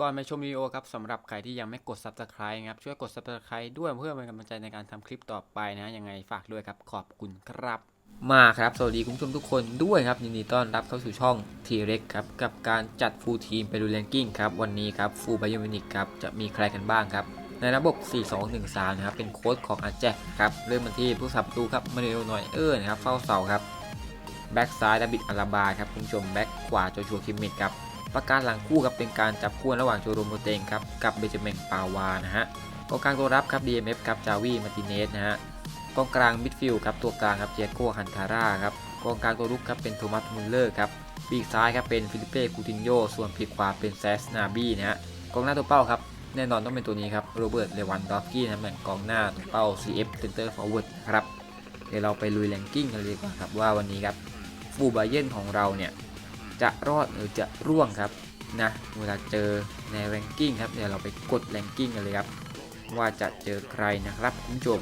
ก่อนไปชมวิดีโอครับสำหรับใครที่ยังไม่กด subscribe ครับช่วยกด subscribe ด้วยเพื่อเป็นกำลังใจในการทำคลิปต่อไปนะยังไงฝากด้วยครับขอบคุณครับ มาครับสวัสดีคุณผู้ชมทุกคนด้วยครับยินดีต้อนรับเข้าสู่ช่อง t r e x ครับกับการจัดฟูลทีมไปดูแรงกิ้งครับวันนี้ครับฟูลไบโอมินิกครับจะมีใครกันบ้างครับในระบบ 4-2-1-3 นะครับเป็นโค้ดของอาแจกคครับเริ่มมาที่ผู้สับประตูครับมาเนโรนอยเออร์นะครับเฝ้าเสาครับแบ็กซ้ายดาบิดอาราบาครับคุณผู้ชมแบ็กขวาโจชัวคิมมิดครับ ประการหลังคู่ครับเป็นการจับคู่ระหว่างโจโรโมเตงครับกับเบจามินปาวานะฮะกองกลางตัวรับครับ DMF ครับจาวีมาติเนสนะฮะกองกลางมิดฟิลด์ครับตัวกลางครับเจโก้ฮันทาร่าครับกองกลางตัวรุกครับเป็นโทมัสมุลเลอร์ครับปีกซ้ายครับเป็นฟิลิเป้คูตินโยส่วนปีกขวาเป็นแซสนาบีนะฮะกองหน้าตัวเป้าครับแน่นอนต้องเป็นตัวนี้ครับโรเบิร์ตเลวันดอฟกี้นะตำแหน่งกองหน้าตัวเป้า CF Center Forward นะครับเดี๋ยวเราไปลุยแรงกิ้งกันเลยดีกว่าครับว่าวันนี้ครับฟูบาเยนของเราเนี่ย จะรอดหรือจะร่วงครับนะเวลาเจอในแรงกิ้งครับเดี๋ยวเราไปกดแรงกิ้งกันเลยครับ ว่าจะเจอใครนะครับคุณผู้ชม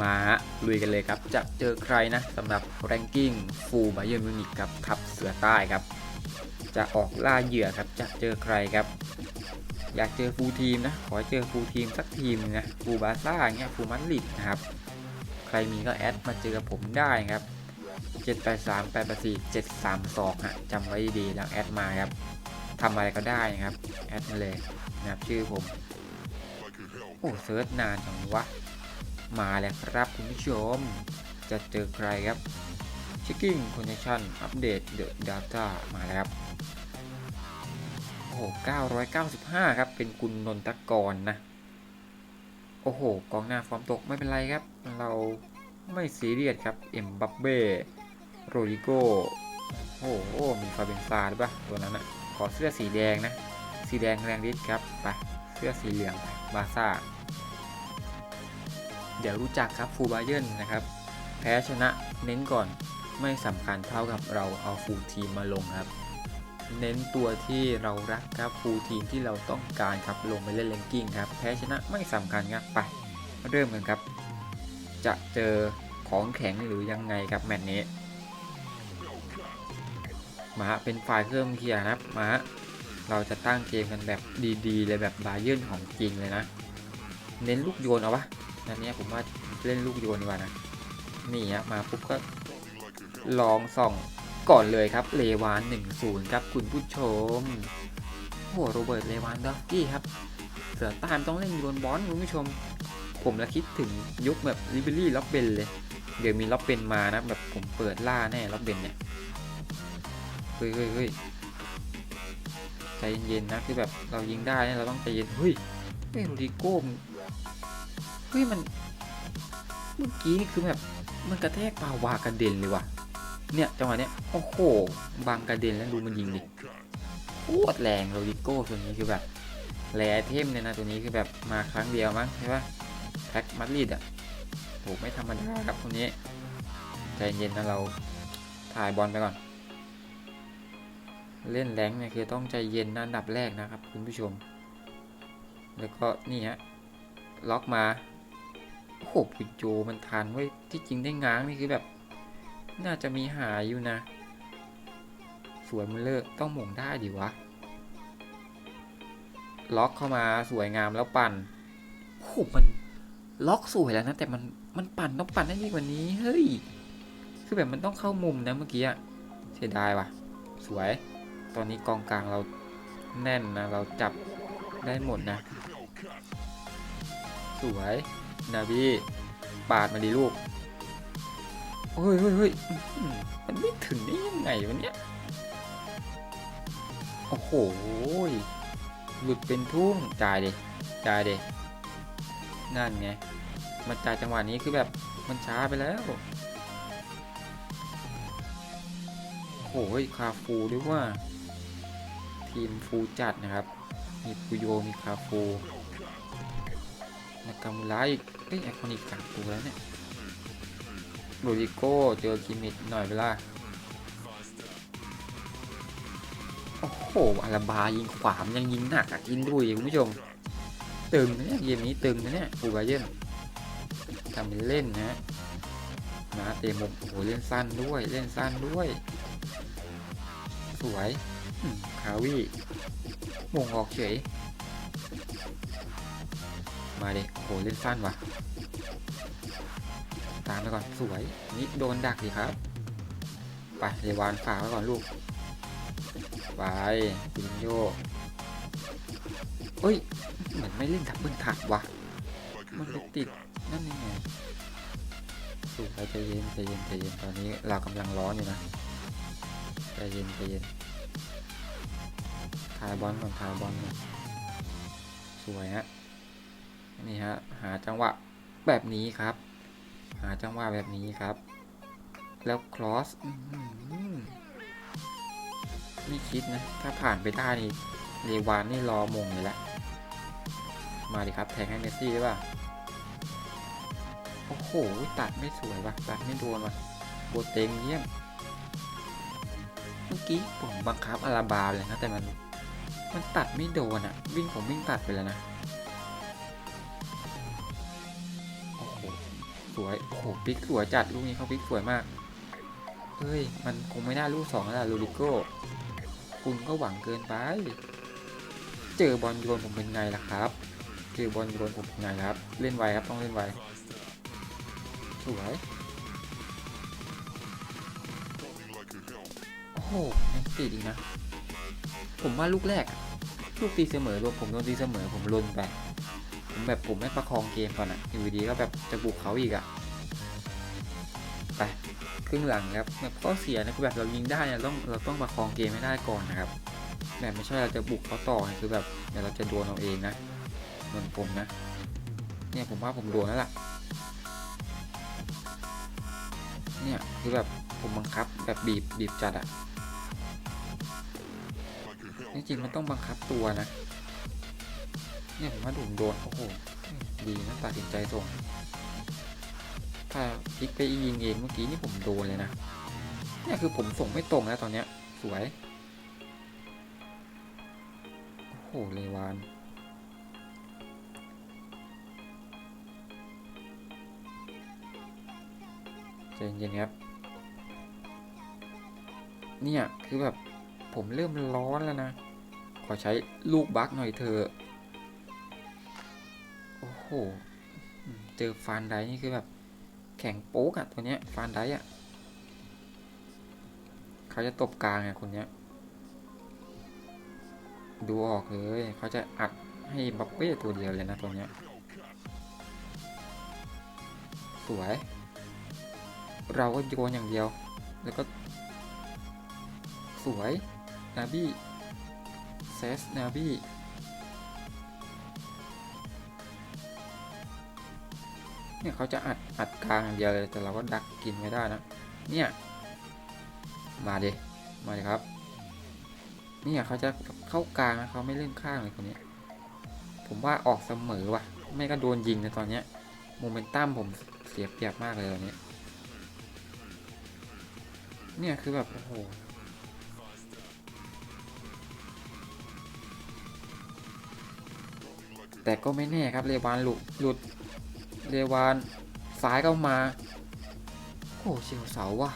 มาลุยกันเลยครับ จะเจอใครนะสำหรับแรงกิ้งฟูบาเยอร์มิวนิกครับขับเสือใต้ครับ จะออกล่าเหยื่อครับ จะเจอใครครับ อยากเจอฟูลทีมนะ ขอเจอฟูลทีมสักทีมหนึงนะฟูบาซ่าเงี้ยฟูมันลิดนะครับ ใครมีก็แอดมาเจอผมได้ครับ 783 884 732ฮะจำไว้ดีๆแล้วแอดมาครับทำอะไรก็ได้นะครับ แอดมาเลยนะครับชื่อผม โอ้เซิร์ชนานจังวะ มาแล้วครับคุณผู้ชม จะเจอใครครับ Checking Connection Update the Data มาแล้วครับโอ้โห995 ครับ เป็นคุณนนทกรนะ โอ้โห กองหน้าฟอร์มตกไม่เป็นไรครับ เราไม่ซีเรียสครับ เอ็มบัปเบ้โรดิโกโอ้โห มีฟาเบนซาด้วยปะตัวนั้นอะขอเสื้อสีแดงนะ สีแดงแรงฤทธิ์ครับไปเสื้อสีเหลืองไปบาซ่า เดี๋ยวรู้จักครับฟูบาเยนนะครับ แพ้ชนะเน้นก่อนไม่สำคัญเท่ากับเราเอาฟูลทีมมาลงครับ เน้นตัวที่เรารักครับฟูลทีมที่เราต้องการครับลงไปเล่นแรงกิ้งครับแพ้ชนะไม่สำคัญครับไปเริ่มกันครับ จะเจอของแข็งหรือยังไงครับแมตช์นี้มาเป็นฝ่ายเพิ่มเคลียร์นะครับมาเราจะตั้งเกมกันแบบดีๆเลยแบบบาเยิร์นของจริงเลยนะ เน้นลูกโยนเอาวะนัดเนี้ยผมว่าเล่นลูกโยนดีกว่านะนี่ฮะมาปุ๊บก็ลองส่อง ก่อนเลยครับเลวาน1-0ครับคุณผู้ชมโอ้โหโรเบิร์ตเลวานดอฟสกี้ครับเสือตามต้องเล่นโยนบอลคุณผู้ชม ผมละคิดถึงยุคแบบลิเบอรี่ล็อบเบนเลย เดี๋ยวมีล็อบเบนมานะแบบผมเปิดล่าแน่ล็อบเบนเนี่ยเฮ้ยเฮ้ยเฮ้ยใจเย็นๆนะคือแบบเรายิงได้เนี่ยเราต้องใจเย็นเฮ้ยเฮ้ยโรดิโก้เฮ้ยมัน เมื่อกี้นี่คือแบบมันกระแทกปาวากระเด็นเลยว่ะ เนี่ยจังหวะเนี้ยโอ้โหบางกระเด็นแล้วดูมันยิงดิโคตรแรงโรดิโก้ตัวนี้คือแบบแรเทมเลยนะตัวนี้คือแบบมาครั้งเดียวมั้งใช่ปะแพ็กมัดลิดอะโหไม่ธรรมดาครับตัวนี้ใจเย็นนะเราถ่ายบอลไปก่อน เล่นแรงเนี่ยคือต้องใจเย็นนะอันดับแรกนะครับคุณผู้ชม แล้วก็นี่ฮะล็อกมาโอ้โหปุโจมันทันเว้ยที่จริงได้ง้างนี่คือแบบ น่าจะมีหายอยู่นะ สวยมันเลิกต้องหม่งได้ดิวะ ล็อกเข้ามาสวยงามแล้วปั่นโอ้โหมันล็อกสวยแล้วนะ แต่มันมันปั่นต้องปั่นได้ดีกว่านี้ เฮ้ย คือแบบมันต้องเข้ามุมนะเมื่อกี้อะเสียดายว่ะ สวย ตอนนี้กองกลางเราแน่นนะ เราจับได้หมดนะ สวย นาบีปาดมาดีลูก เฮ้ยเฮ้ยเฮ้ยมันไม่ถึงได้ยังไงวะเนี่ยโอ้โห หลุดเป็นทุ่งจ่ายเดจ่ายเดนั่นไง มันจ่ายจังหวะนี้คือแบบมันช้าไปแล้ว โอ้โหคาฟูด้วยว่า ทีมฟูจัดนะครับ มีปุโย มีคาฟูนากามุระอีกเอ้ยไอคอนิกสามตัวแล้วเนี่ย โรดิโก้เจอคิมิดหน่อยเวลาโอ้โหอาราบายิงขวามนยังยิงหนักอะกินด้วยคุณผู้ชม ตึงนะเนี่ยเกมนี้ตึงนะเนี่ยปูบาเยนทำเป็นเล่นนะมาเตะมุมโอ้โหเล่นสั้นด้วยเล่นสั้นด้วย สวยคาวี่มงออกเฉยมาเดิโหเล่นสั้นว่ะ ตามไปก่อนสวยนี่โดนดักดิครับไปเรวานฝากไว้ก่อนลูกไปปินโยเอ้ยเหมือนไม่เล่นดับเบิลถักว่ะมันไปติดนั่นยังไงสูไปใจเย็นใจเย็นใจเย็นตอนนี้เรากำลังร้อนอยู่นะใจเย็นใจเย็นทายบอลก่อนทายบอลก่อนสวยฮะนี่ฮะหาจังหวะแบบนี้ครับ หาจังหวะแบบนี้ครับ แล้วครอสไม่คิดนะ ถ้าผ่านไปได้นี่เรวานนี่รอมงเลยละ มาดิครับแทงให้เมสซี่ได้ป่ะ โอ้โห ตัดไม่สวยว่ะ ตัดไม่โดนว่ะโบเตงเยี่ยม เมื่อกี้ผมบังคับอาราบาเลยนะ แต่มัน มันตัดไม่โดนอะวิ่งผมวิ่งตัดไปแล้วนะ สวย โอ้โหพิกสวยจัด ลูกนี้เขาพิกสวยมากเฮ้ย มันคงไม่ได้ลูกสองแล้วล่ะลูริโก้ คุณก็หวังเกินไป เจอบอลโยนผมเป็นไงล่ะครับ เจอบอลโยนผมเป็นไงครับ เล่นไวครับ ต้องเล่นไว สวย โอ้โหยังติดอีกนะ ผมว่าลูกแรก ลูกตีเสมอรวมผมโดนตีเสมอผมลนไป แบบผมไม่ประคองเกมก่อนอะอยู่ดีก็แบบจะบุกเขาอีกอะไปครึ่งหลังครับแบบข้อเสียนะคือแบบเรายิงได้เนี่ยต้องเราต้องประคองเกมให้ได้ก่อนนะครับแบบไม่ใช่เราจะบุกเขาต่อเนี่ยคือแบบเดี๋ยวเราจะโดนเอาเองนะเหมือนผมนะ เนี่ยผมว่าผมโดนแล้วล่ะเนี่ยคือแบบผมบังคับแบบบีบบีบจัดอะจริงๆมันต้องบังคับตัวนะ เนี่ยผมว่าผมโดนโอ้โหดีนะตัดสินใจส่ง ถ้าพลิกไปยิงเองเมื่อกี้นี่ผมโดนเลยนะเนี่ยคือผมส่งไม่ตรงแล้วตอนเนี้ย สวย โอ้โหเลวานใจเย็นๆครับเนี่ยคือแบบผมเริ่มร้อนแล้วนะ ขอใช้ลูกบักหน่อยเถอะ หเจอฟานไดนี่คือแบบแข็งโป๊กอะตัวเนี้ยฟานไดอะเขาจะตบกลางอะคนเนี้ย ดูออกเลยเขาจะอัดให้บัปเป้ตัวเดียวเลยนะตัวเนี้ย สวย เราก็โยนอย่างเดียว แล้วก็ สวย นาบี้เซสนาบี้ เนี่ยเขาจะอัดอัดกลางอย่างเดียวเลยแต่เราก็ดักกินไม่ได้นะเนี่ยมาดิมาดิครับเนี่ยเขาจะเข้ากลางนะเขาไม่เล่นข้างเลยคนนี้ ผมว่าออกเสมอว่ะ ไม่ก็โดนยิงในตอนเนี้ยโมเมนตัมผมเสียเปรียบมากเลยตอนนี้ เนี่ยคือแบบโอ้โหแต่ก็ไม่แน่ครับเรวานหลุดหลุด เรวานซ้ายก็มา โอ้เฉียวเสาว่ะ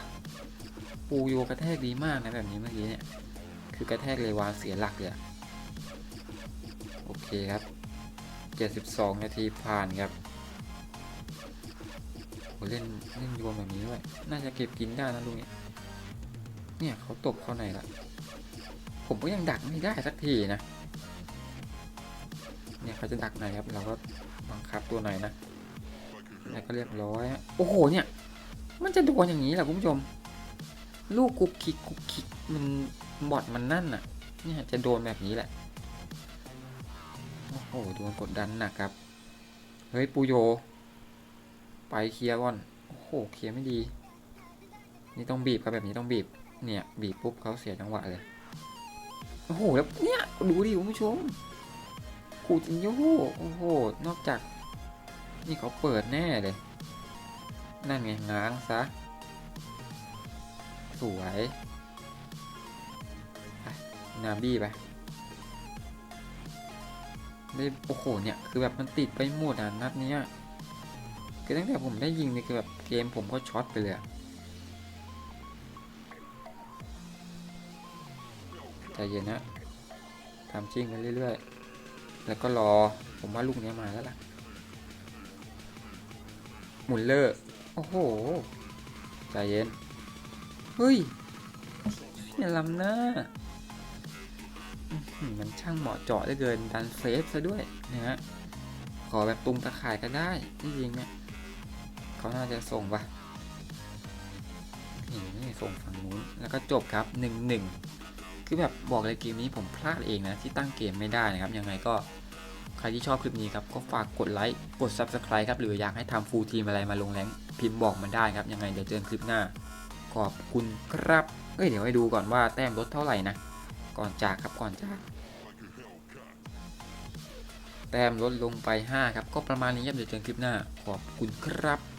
ปูโยกระแทกดีมากนะแบบนี้เมื่อกี้เนี่ย คือกระแทกเรวานเสียหลักเลยโอเคครับ 72 นาทีผ่านครับโหเล่นเล่นโยนแบบนี้ด้วย น่าจะเก็บกินได้นะลุงเนี่ยเนี่ยเขาตบเข้าในละ ผมก็ยังดักไม่ได้สักทีนะ เนี่ยเขาจะดักไหนครับ เราก็บังคับตัวไหนนะ แล้วก็เรียบร้อย โอ้โหเนี่ย มันจะโดนอย่างนี้แหละคุณผู้ชม ลูกกุกคิกกุกคิกมันบอดมันนั่นน่ะ เนี่ยจะโดนแบบนี้แหละ โอ้โหโดนกดดันหนักครับ เฮ้ยปูโย ไปเคลียร์ก่อน โอ้โหเคลียร์ไม่ดี นี่ต้องบีบครับแบบนี้ต้องบีบ เนี่ยบีบปุ๊บเขาเสียจังหวะเลย โอ้โหแล้วเนี่ยดูดิคุณผู้ชมคูจินโยโอ้โห นอกจาก นี่เขาเปิดแน่เลย นั่นไงง้างซะ สวยนาบี้ไปได้โอ้โหเนี่ย คือแบบมันติดไปหมดอะนัดเนี้ยคือตั้งแต่ผมได้ยิงนี่คือแบบเกมผมก็ช็อตไปเลยใจเย็นนะทำชิ่งไปเรื่อยๆ แล้วก็รอผมว่าลูกนี้มาแล้วล่ะ หมุนเลอร์โอ้โห ใจเย็น เฮ้ยเนี่ยลำหน้ามันช่างเหมาะเจาะเหลือเกินดันเซฟซะด้วยนะฮะ ขอแบบตุงตะข่ายก็ได้ที่จริงเนี่ยเขาน่าจะส่งปะนี่ส่งฝั่งนู้น แล้วก็จบครับหนึ่งหนึ่งคือแบบบอกเลยเกมนี้ผมพลาดเองนะที่ตั้งเกมไม่ได้นะครับ ยังไงก็ รที่ชอบคลิปนี้ครับก็ฝากกดไลค์กด Subscribe ครับหรืออยากให้ทำฟูลทีมอะไรมาลงแรงพิมพ์บอกมาได้ครับยังไงเดี๋ยวเจอกันคลิปหน้า ขอบคุณครับเอ้ยเดี๋ยวให้ดูก่อนว่าแต้มลดเท่าไหร่นะก่อนจากครับก่อนจาก แต้มลดลงไป 5 ครับ ก็ประมาณนี้ครับเดี๋ยวเจอกันคลิปหน้าขอบคุณครับ